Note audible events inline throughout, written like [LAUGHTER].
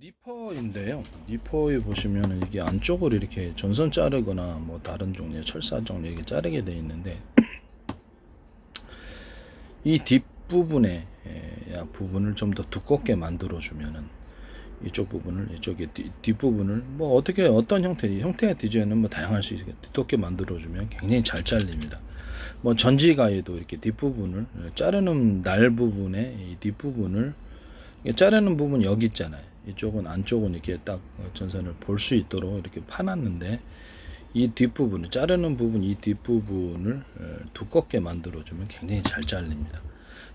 니퍼인데요. 니퍼에 보시면 이게 안쪽으로 이렇게 전선 자르거나 뭐 다른 종류의 철사 종류 이게 자르게 돼 있는데 [CLEARS THROAT] 이 뒷부분에 에, 야, 부분을 좀 더 두껍게 만들어 주면은 이쪽 부분을 이쪽에 뒤, 뒷부분을 뭐 어떻게 어떤 형태 형태의 디자인은 뭐 다양할 수 있게 두껍게 만들어 주면 굉장히 잘 잘립니다. 뭐 전지가에도 이렇게 뒷부분을 자르는 날 부분에 이 뒷부분을 자르는 부분 여기 있잖아요. 이쪽은 안쪽은 이렇게 딱 전선을 볼 수 있도록 이렇게 파놨는데 이 뒷부분을 자르는 부분 이 뒷부분을 어, 두껍게 만들어주면 굉장히 잘 잘립니다.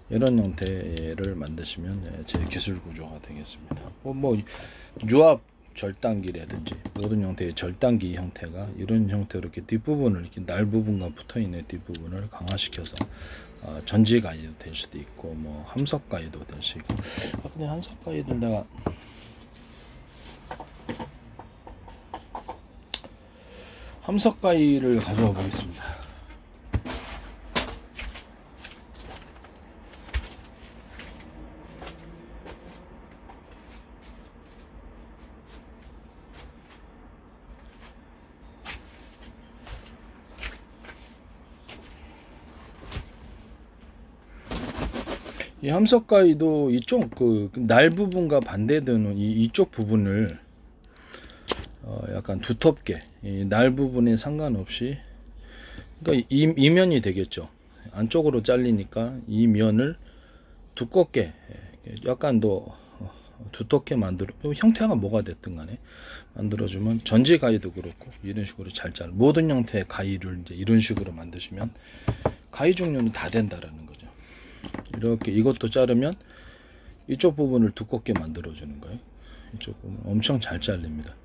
이런 형태를 만드시면 예, 제 기술 구조가 되겠습니다. 뭐, 뭐 유압 절단기라든지 모든 형태의 절단기 형태가 이런 형태로 이렇게 뒷부분을 이렇게 날 부분과 붙어 있는 뒷부분을 강화시켜서 어, 전지 가이도 될 수도 있고 뭐 함석 가이도 될 수 있고 아, 근데 함석 가이도 내가 함석 가이를 가져와 보겠습니다. 이 함석 가이도 이쪽 그 날 부분과 반대되는 이 이쪽 부분을 어 약간 두텁게 이날 부분에 상관없이 그러니까 이, 이면이 되겠죠. 안쪽으로 잘리니까 이 면을 두껍게 약간 더 어, 두텁게 만들어 뭐 형태가 뭐가 됐든 간에 만들어주면 전지 가위도 그렇고 이런 식으로 잘잘 모든 형태의 가위를 이제 이런 식으로 만드시면 가위 종류는 다 된다라는 거죠. 이렇게 이것도 자르면 이쪽 부분을 두껍게 만들어 주는 거예요. 이쪽 부분 엄청 잘 잘립니다.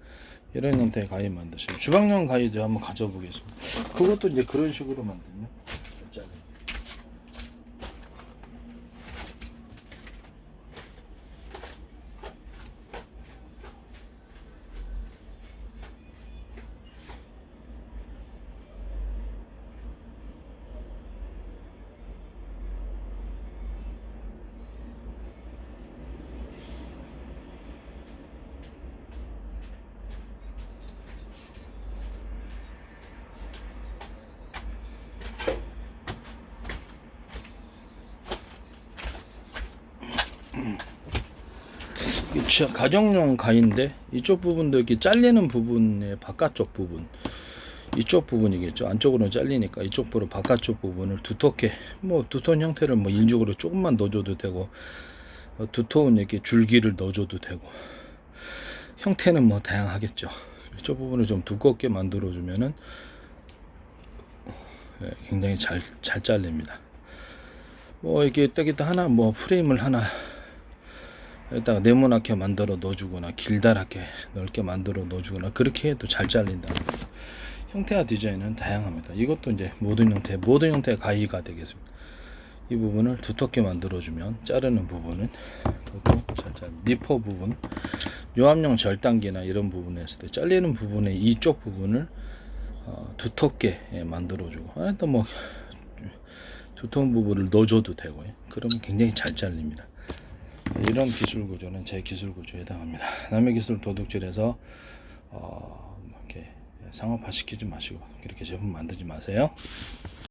이런 형태의 가위 만드시면 주방용 가위도 한번 가져보겠습니다. 그것도 이제 그런 식으로 만들면 가정용 가위인데 이쪽 부분도 이렇게 잘리는 부분의 바깥쪽 부분. 이쪽 부분이겠죠. 안쪽으로 잘리니까 이쪽 부분 바깥쪽 부분을 두텁게 뭐 두터운 형태를 뭐 일적으로 조금만 넣어줘도 되고 어, 두터운 이렇게 줄기를 넣어줘도 되고. 형태는 뭐 다양하겠죠. 이쪽 부분을 좀 두껍게 만들어 주면은 예, 굉장히 잘 잘 잘립니다. 뭐 이렇게 딱이다 하나 뭐 프레임을 하나 여기다가 네모나게 만들어 넣어주거나 길다랗게 넓게 만들어 넣어주거나 그렇게 해도 잘 잘린다. 형태와 디자인은 다양합니다. 이것도 이제 모든 형태, 모든 형태의 가위가 되겠습니다. 이 부분을 두텁게 만들어주면 자르는 부분은 그것도 잘 잘. 니퍼 부분, 요압용 절단기나 이런 부분에서도 잘리는 부분의 이쪽 부분을 어, 두텁게 예, 만들어주고, 아, 또뭐 두터운 부분을 넣어줘도 되고요. 그러면 굉장히 잘 잘립니다. 이런 기술 구조는 제 기술 구조에 해당합니다. [LAUGHS] 남의 기술 도둑질해서 어, 이렇게 상업화 시키지 마시고 이렇게 제품 만들지 마세요.